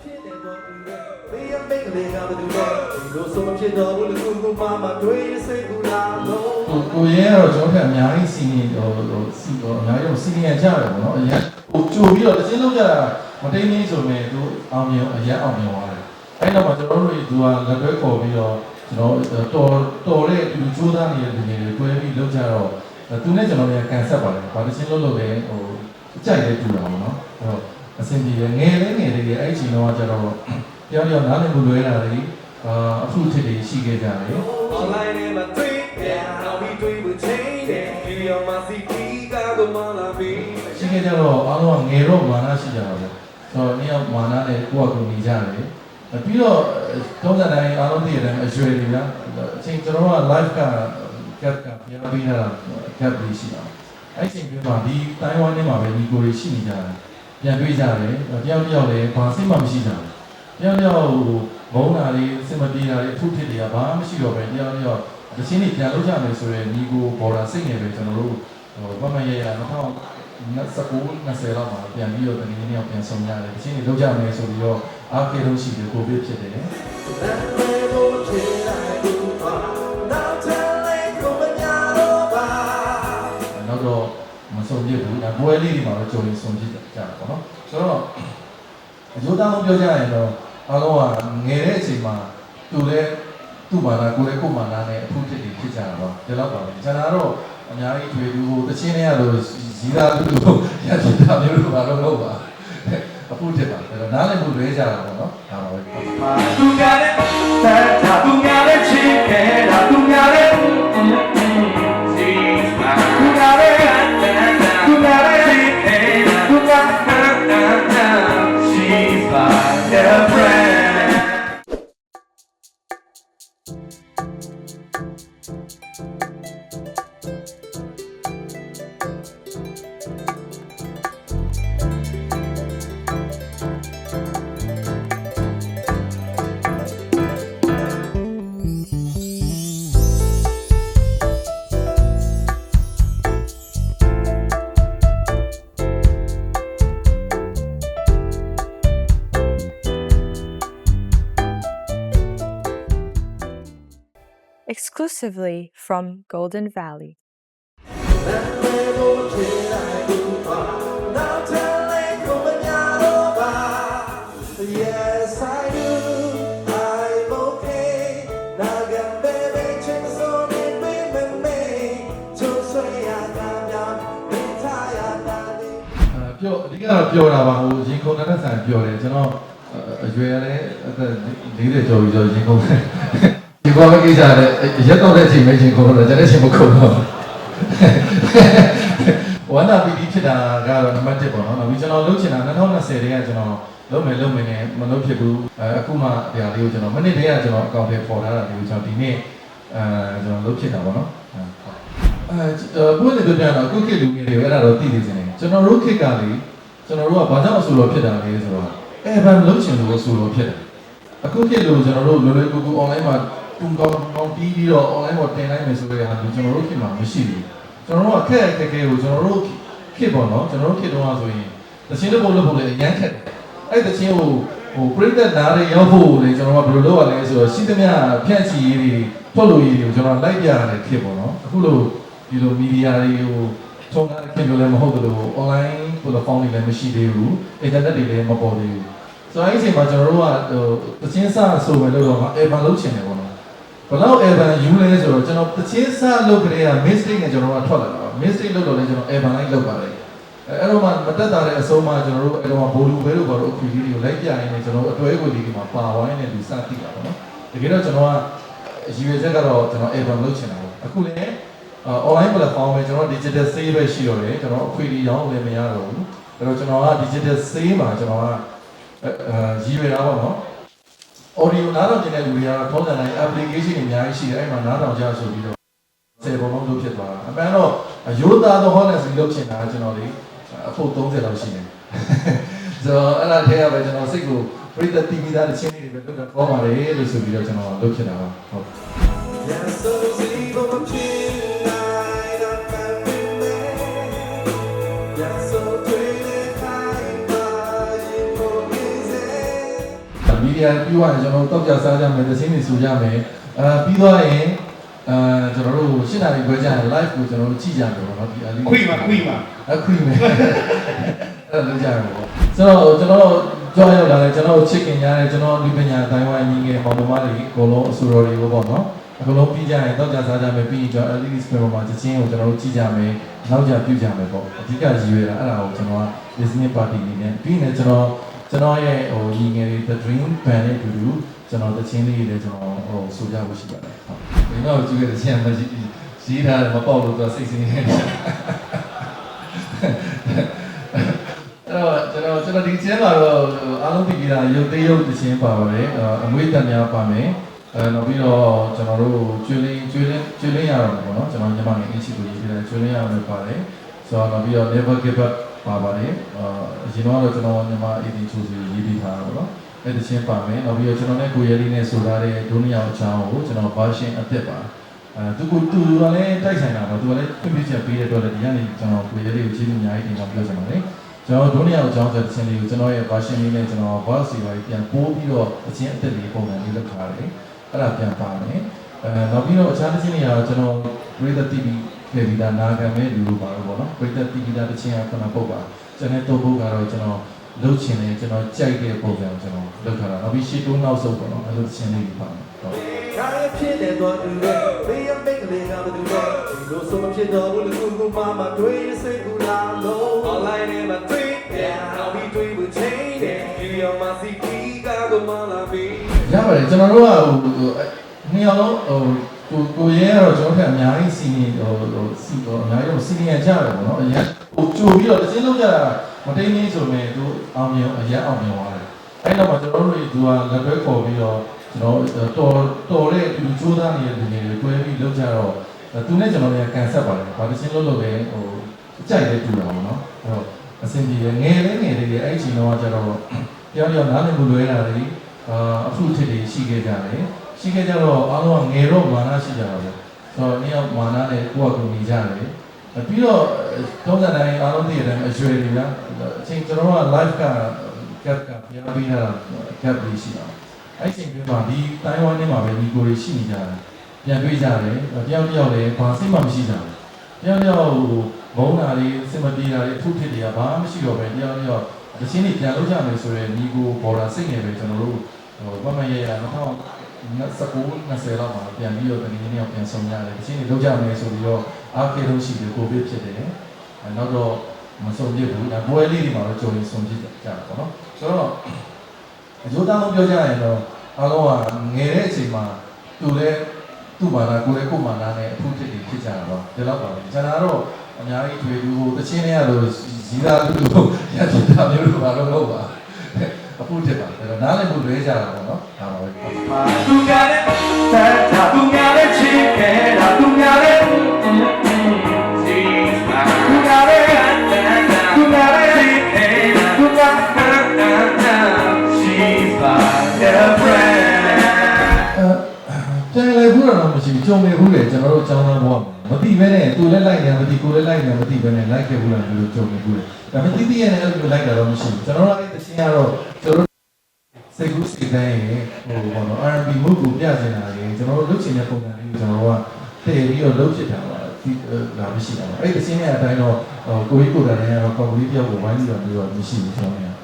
ဖြစ်တယ်တော့သူရဲ့ဘေးရမိတ်ကလေးကဘယ်သူလဲဒီလိုဆိုမဖြစ်တော့ဘူးလူကူမမတွေးစိတ်ကူလာတော့ကိုကိုရဲကတော့ကျွန်တော်ထက်အများကြီးစီနီဟိုဟိုစီဟိုအများကြီးတော့စီနီယံကြတယ်ပေါ့နော်အရင်ဟိုကြိုပြီးတော့တစ်ချင်းလုံးကြတာမတိန်နေဆိုပေမဲ့သူအောင်မြင်အရင်အောင်မြင်သွားတယ်အဲ့တော့မှကျွန်တော်တို့သူကလက်တွဲခေါ်ပြီးတော့ကျွန်တော်တော်တော်တဲ့သူကြိုးစားနေတဲ့လူတွေတွဲပြီးလောက်ကြတော့သူနဲ့ကျွန်တော်လည်းကန်ဆက်ပါတယ်ဘာတစ်ချင်းလုံးလုံးလဲဟိုကြိုက်တဲ့တူတာပေါ့နော်အဲ့တော့ အဆင်ပြေတယ်ငယ်လေးငယ်လေးအဲ့ဒီချိန်တော့ကျတော့တယောက်တယောက်နားလည်မှုလွဲတာတွေအာအဖုထစ်တွေရှိခဲ့ကြတယ် online နဲ့မတွေ့ပြန်အောင်ပြီးတွေ့ဖို့ချိန်တယ်ဒီအောင်မစီတီကတော့မလာပြီရှိခဲ့ကြတော့အားလုံးကငယ်တော့မာနရှိကြတာပဲဆိုတော့နေ့ရောက်မာနနဲ့ကိုယ့်အကူနေကြတယ်ပြီးတော့တုံးစံတိုင်းအားလုံးသိရတယ်အရွယ်တွေလားအချိန်ကျွန်တော်က live က cap ကပြန်ပြီးတာ cap ပြီးရှိတာအဲ့ချိန်ပြမှာဒီတိုင်းဝမ်ထဲမှာပဲညီကိုတွေရှိနေကြတယ် ပြန်တွေ့ကြတယ်တယောက်တယောက်လည်းဘာစိတ်မှမရှိကြဘူးတယောက်တယောက်ဘုံနာတွေစင်မပြေတာတွေအထုဖြစ်တွေကဘာမှမရှိတော့ပဲတယောက်တယောက်တချင်းတွေပြန်လုပ်ကြမယ်ဆိုရင်ညီကိုဘော်ဒါစိတ်ငယ်ပဲကျွန်တော်တို့ဟိုဘာမှရရတော့29 20လောက်မှာပြန်ပြီးတော့တနည်းနည်းပြန်ဆောင်ရတယ်တချင်းတွေလုပ်ကြမယ်ဆိုပြီးတော့အားကေလို့ရှိတယ်ကိုဗစ်ဖြစ်တယ် မဆုံးပြဘူးဒါပွဲလေးတွေမှာတော့ကြုံရင်ဆုံးပြကြတာပေါ့နော်ဆိုတော့အကျိုးတောင်းပြောကြရင်တော့အားလုံးကငယ်တဲ့အချိန်မှာသူလည်းသူ့ဘာသာကိုယ်လည်းကိုယ်ဘာသာနဲ့အထူးဖြစ်နေဖြစ်ကြတာပါဒီလောက်ပါပဲကျွန်တော်တော့အများကြီးတွေ့သူဟိုတချင်းတွေကလို့ဇီတာလူလူရဖြစ်တာမျိုးလို့ဘာလို့လို့ပါအဖူးဖြစ်ပါဒါတော့နားလည်းမှုလွဲကြတာပေါ့နော်ဒါပါပဲ nam yam, retire nani. အဲပြောအဓိကတော့ပြောတာပါဟိုရင်ခုန်တဲ့ဆန်ပြောတယ်ကျွန်တော်အရွယ်လည်းအသက်40ကျော်ပြီဆိုရင်ခုန်ဒီ ဘောမကိစ္စလည်းရက်တော့တဲ့အချိန်ပဲရင်ခုန်တော့ကျွန်တော်ချိန်မခုန်တော့ဝမ်းသာပီတိဖြစ်တာကတော့နံပါတ်1ပေါ့နော်နောက်ပြီးကျွန်တော်လုပ်ချင်တာ2020တည်းကကျွန်တော်လုပ်မယ်လုပ်မယ်နဲ့မလုပ်ဖြစ်ဘူးအဲအခုမှတရားလေးကိုကျွန်တော်မနေ့တည်းကကျွန်တော်အကောင့်ထဲပေါ်ထားတာလေးကိုကျွန်တော်ဒီနေ့အဲကျွန်တော်လုပ်ဖြစ်တာပေါ့နော်အဲဘုရားတွေပြောပြတော့အခုခေတ်လူငယ်တွေအဲ့ဒါတော့သိနေစင်တယ်ကျွန်တော်တို့ခေတ်ကလေကျွန်တော်တို့ကဘာကြောင့်အဆူတော်ဖြစ်တာလဲဆိုတော့အဲဘန်လုပ်ချင်လို့အဆူတော်ဖြစ်တယ်အခုခေတ်လို့ကျွန်တော်တို့လွယ်လွယ်ကူကူ online မှာ တုံကောင်းကောင်းပြီးပြီးတော့ online မှာတင်နိုင်မယ်ဆိုတဲ့ဟာမျိုးကျွန်တော်တို့ခေတ်မှာမရှိဘူးကျွန်တော်တို့ကခက်ခက်ခဲကိုကျွန်တော်တို့ခေတ်ပေါ့နော်ကျွန်တော်တို့ခေတ်တုန်းကဆိုရင်တခြင်းတစ်ပုတ်လုပ်ဖို့လည်းအရန်ခက်တယ်အဲ့တခြင်းကိုဟိုပရိသတ်နားတွေရောက်ဖို့လေကျွန်တော်ကဘယ်လိုလုပ်ရလဲဆိုတော့ရှိသမျှဖြန့်ချီရေးတွေထုတ်လို့ရေးတွေကိုကျွန်တော်လိုက်ပြရတဲ့ခေတ်ပေါ့နော်အခုလို့ဒီလိုမီဒီယာတွေကိုထုံးတဲ့ခေတ်မျိုးလည်းမဟုတ်ဘူးလို့ online platform တွေလည်းမရှိသေးဘူး internet တွေလည်းမပေါ်သေးဘူးဆိုတော့အဲ့ဒီအချိန်မှာကျွန်တော်တို့ကဟိုတခြင်းစဆိုပဲလို့တော့ Evan လုပ်ချင်တယ်ပေါ့နော် ဘယ်တော့ Evan ယူလဲဆိုတော့ကျွန်တော်တချင်းစလုပ်ကြတဲ့ mistake နဲ့ကျွန်တော်ကထွက်လာတာ mistake လုပ်တော့လည်းကျွန်တော် Evan လိုက်လုပ်ပါတယ်အဲအဲ့တော့မှမတက်တာတဲ့အဆုံးမှကျွန်တော်တို့အဲ့တော့မှဘိုလူဘဲလို့ဘာလို့အခုလေးတွေကိုလိုက်ပြရင်းနဲ့ကျွန်တော်တို့အတွဲကိုလေးတွေမှာပါဝိုင်းနေပြီးစတိတာပေါ့နော်တကယ်တော့ကျွန်တော်ကရည်ရွယ်ချက်ကတော့ကျွန်တော် Evan လုပ်ချင်တာပေါ့အခုလည်း online platform ပဲကျွန်တော် digital sale ပဲရှိတော့တယ်ကျွန်တော်အခွေတွေရောင်းလည်းမရတော့ဘူးအဲ့တော့ကျွန်တော်က digital sale မှာကျွန်တော်ကအဲရည်ရွယ်တာပေါ့နော် audio နားထောင်နေတဲ့လူတွေကတော့ထုံးစံတိုင်း application တွေအများကြီးရှိတယ်အဲ့မှာနားထောင်ကြဆိုပြီးတော့ဆယ်ပုံလုံးလုပ်ဖြစ်သွားတာအမှန်တော့ရိုးသားသော honest လုပ်ချင်တာကကျွန်တော်လေအဖို့30လောက်ရှိတယ်ဆိုတော့အဲ့ဒါထဲကပဲကျွန်တော်စိတ်ကိုပရိသတ်တီဗီသားတစ်ချင်းလေးတွေပဲလုပ်တာကောင်းပါလေလို့ဆိုပြီးတော့ကျွန်တော်လုပ်ဖြစ်တာပါဟုတ် မီဒီယာပြီးသွားရင်ကျွန်တော်တို့တောက်ကြစားကြမယ်သင်းတွေဆူကြမယ်အာပြီးသွားရင်အာကျွန်တော်တို့ရှင်းတာတွေပြောကြရင် live ကိုကျွန်တော်တို့ကြည့်ကြမယ်ပေါ့နော်ဒီအလီခွေးမှာခွေးမှာအခုမယ်အဲ့လိုကြရမှာပေါ့ဆိုတော့ကျွန်တော်ကြောက်ရောက်လာတယ်ကျွန်တော်ချစ်ခင်ရတယ်ကျွန်တော်လူပညာအတိုင်းဝိုင်းညီငယ်မောင်နှမတွေအကုန်လုံးအဆူတော်တွေကိုပေါ့နော်အကုန်လုံးပြီးကြရင်တောက်ကြစားကြမယ်ပြီးရင်ကျွန်တော် LED screen ပေါ်မှာသချင်းကိုကျွန်တော်တို့ကြည့်ကြမယ်နောက်ကြပြုကြမယ်ပေါ့အဓိကရည်ရွယ်တာအဲ့ဒါကိုကျွန်တော်က business party အနေနဲ့ပြီးရင်ကျွန်တော် ကျွန်တော်ရဲ့ဟိုညီငယ်တွေ the dream band နဲ့အတူတူကျွန်တော်သချင်းလေးတွေလည်းကျွန်တော်ဟိုဆိုကြဖို့ရှိပါတယ်ဟုတ်ဒီတော့ကြည့်ရတဲ့ချင်းမရှိရေးထားတယ်မပေါ့လို့သူစိတ်ဆင်းနေတယ်အဲ့တော့ကျွန်တော်ကျွန်တော်ဒီချင်းမှာတော့အားလုံးပြည်ပြည်သားရုပ်သေးရုပ်တစ်ချင်းပါပါတယ်အမွေးတက်များပါမယ်အဲနောက်ပြီးတော့ကျွန်တော်တို့ကျွေးလင်းကျွေးလင်းကျွေးလင်းရအောင်ပေါ့နော်ကျွန်တော်ညီမငယ်အင်းချီကိုရေးပြတယ်ကျွေးလင်းရအောင်လည်းပါတယ်ဆိုတော့နောက်ပြီးတော့ never give up ပါပါတယ်အာအရင်တော့ကျွန်တော်ညီမ AD ချိုးစီရေးပြီးထားတာပေါ့နော်အဲ့ဒီချင်းပါမယ်နောက်ပြီးတော့ကျွန်တော်နဲ့ကိုရဲလေးနဲ့ဆိုထားတဲ့ဒုနီယာအချောင်းကိုကျွန်တော် version အသစ်ပါအဲသူကသူကလည်းတိုက်ဆိုင်တာပါသူကလည်းပြည့်ပြည့်ချက်ပေးတဲ့အတွက်လည်းဒီကနေကျွန်တော်ကိုရဲလေးကိုကျေးဇူးအများကြီးတင်ပါပြောချင်ပါတယ်ကျွန်တော်ဒုတိယအကြောင်းဆိုတဲ့ချင်းလေးကိုကျွန်တော်ရဲ့ version လေးနဲ့ကျွန်တော် voice စီပါပြန်ပို့ပြီးတော့အချင်းအသက်လေးပုံစံလေးလုပ်ထားတယ်အဲ့ဒါပြန်ပါမယ်အဲနောက်ပြီးတော့အခြားတစ်ချင်းတွေကတော့ကျွန်တော် Greater TV ပြည်ပြီးသားနာခံမဲ့လူလိုပါတော့ဗောနော် Greater TV သားတစ်ချင်းကခုနပုတ်ပါကျွန်တော်တော့ပုတ်ကတော့ကျွန်တော်လှုပ်ချင်တယ်ကျွန်တော်ကြိုက်တဲ့ပုံစံကိုကျွန်တော်လုပ်ထားတာနောက်ပြီးရှေ့တိုးနောက်ဆုတ်ပေါ့နော်အဲ့လိုတစ်ချင်းလေးပါမယ်ဟုတ်ကားရဖြစ်နေတော့သူလေဘေးရမိတ်ကလေးကဘယ်သူလဲဒီလိုဆိုမဖြစ်တော့ဘူးလူကူမမတွေးစိတ်ကူလာလို့ online နဲ့မတွေ့ပြန်အောင်ပြီးတွေးဖို့ချိန်တယ်ဒီရောမစီတီကကိုမလာပြီရပါတယ်ကျွန်တော်တို့ကဟိုနှစ်ယောက်လုံးဟို ကိုကိုရဲကတော့ကျွန်တော်တို့ကအများကြီးစီနီဟိုဟိုစီဟိုအများကြီးဟိုစီနီယာကြတယ်ပေါ့နော်အရင်ဟိုကြိုပြီးတော့တစ်ချင်းလုံးကြတာမတိန်နေဆိုမဲ့သူအောင်မြင်အရင်အောင်မြင်သွားတယ်အဲ့တော့မှကျွန်တော်တို့သူကလက်တွဲခေါ်ပြီးတော့ကျွန်တော်တော်တော်တဲ့သူစူးစမ်းနေတဲ့လူတွေတွဲပြီးလုပ်ကြတော့သူနဲ့ကျွန်တော်လည်းကန်ဆက်ပါတယ်ဘာတစ်ချင်းလုံးလို့ပဲဟိုကြိုက်တဲ့တူတာပေါ့နော်အဲ့တော့အဆင်ပြေတယ်ငယ်လေးငယ်လေးတွေအဲ့ဒီချိန်တော့ကျတော့တယောက်တယောက်နားလည်မှုလွဲတာတွေအာအမှုထစ်တွေရှိခဲ့ကြတယ် ရှိခဲ့ကြတော့အားလုံးကငယ်တော့မာနရှိကြတာပဲဆိုတော့နေ့ရောက်မာနနဲ့ကိုယ့်အကူနေကြတယ်ပြီးတော့တုံးစံတိုင်းအားလုံးသိရတယ်အရွယ်တွေများအချိန်ကျွန်တော်က live က cap ကပြပေးတာ cap လေးရှိတာအဲ့ချိန်ပြမှာဒီတိုင်းဝမ်ထဲမှာပဲဒီကိုတွေရှိနေကြတယ်ပြန်တွေ့ကြတယ်တယောက်တယောက်လည်းဘာစိတ်မှမရှိကြဘူးတယောက်တယောက်ဟိုမုန်းတာတွေစင်မပြေတာတွေအထုထစ်တွေကဘာမှမရှိတော့ပဲတယောက်တယောက်တချင်းတွေပြန်လုပ်ကြမယ်ဆိုရင်ဒီကိုဘော်ဒါစိတ်ငယ်ပဲကျွန်တော်တို့ဟိုမမရရ 2019 20လောက်မှာပြန်ပြီးတော့တနင်္ဂနွေနေ့ပြန်ဆောင်ရတယ်။ဒီချိန်နေလောက်ကြမယ်ဆိုပြီးတော့အားကေလို့ရှိတယ်ကိုဗစ်ဖြစ်တယ်။အဲနောက်တော့မဆုံးပြဘူး။ဒါပွဲလေးတွေမှာတော့ကြုံရင်ဆုံးပြကြတာပေါ့နော်။ဆိုတော့အကျိုးတောင်းပြောကြရင်တော့အားလုံးကငယ်တဲ့အချိန်မှာသူလည်းသူ့မာနာကိုယ်လည်းကိုယ်မာနာနဲ့အထူးဖြစ်နေဖြစ်ကြတာပါ။ဒီလောက်ပါပဲ။ကျွန်တော်တော့အများကြီးတွေ့သူဟိုတချင်းလေးရလို့ဇီးသားလူလူရဖြစ်တာမျိုးလို့ပါတော့လို့ပါ။ အဖို့ဖြစ်ပါအဲ့တော့နားလည်းမလွဲကြတာပေါ့နော်ဒါပါပဲသူကလည်းတက်တာသူကလည်းချစ်ခဲ့တာ မရှိဘူးကြုံနေဘူးလေကျွန်တော်တို့ကျောင်းသားဘဝမှာမသိဘဲနဲ့သူလည်းလိုက်နေမသိကိုလည်းလိုက်နေမသိဘဲနဲ့လိုက်ခဲ့ဘူးလားလို့ကြုံနေဘူးလေဒါပေမဲ့တိတိရဲ့အဲ့လိုလိုက်တာတော့မရှိဘူးကျွန်တော်တို့အဲ့တချင်းကတော့ကျွန်တော်တို့စိတ်ကူးစိတ်တိုင်းရေဟိုဘောနော် R&B မုတ်ကိုပြချင်တာလေကျွန်တော်တို့လုပ်ချင်တဲ့ပုံစံလေးကိုကျွန်တော်တို့ကတည်ပြီးတော့လုပ်ဖြစ်တာပါဒီလာမရှိတာပါအဲ့တချင်းရဲ့အတိုင်းတော့ကိုကြီးကိုယ်တိုင်ကတော့ကော်မတီတယောက်ကိုဝိုင်းပြီးတော့ပြီးတော့မရှိဘူးကျွန်တော်က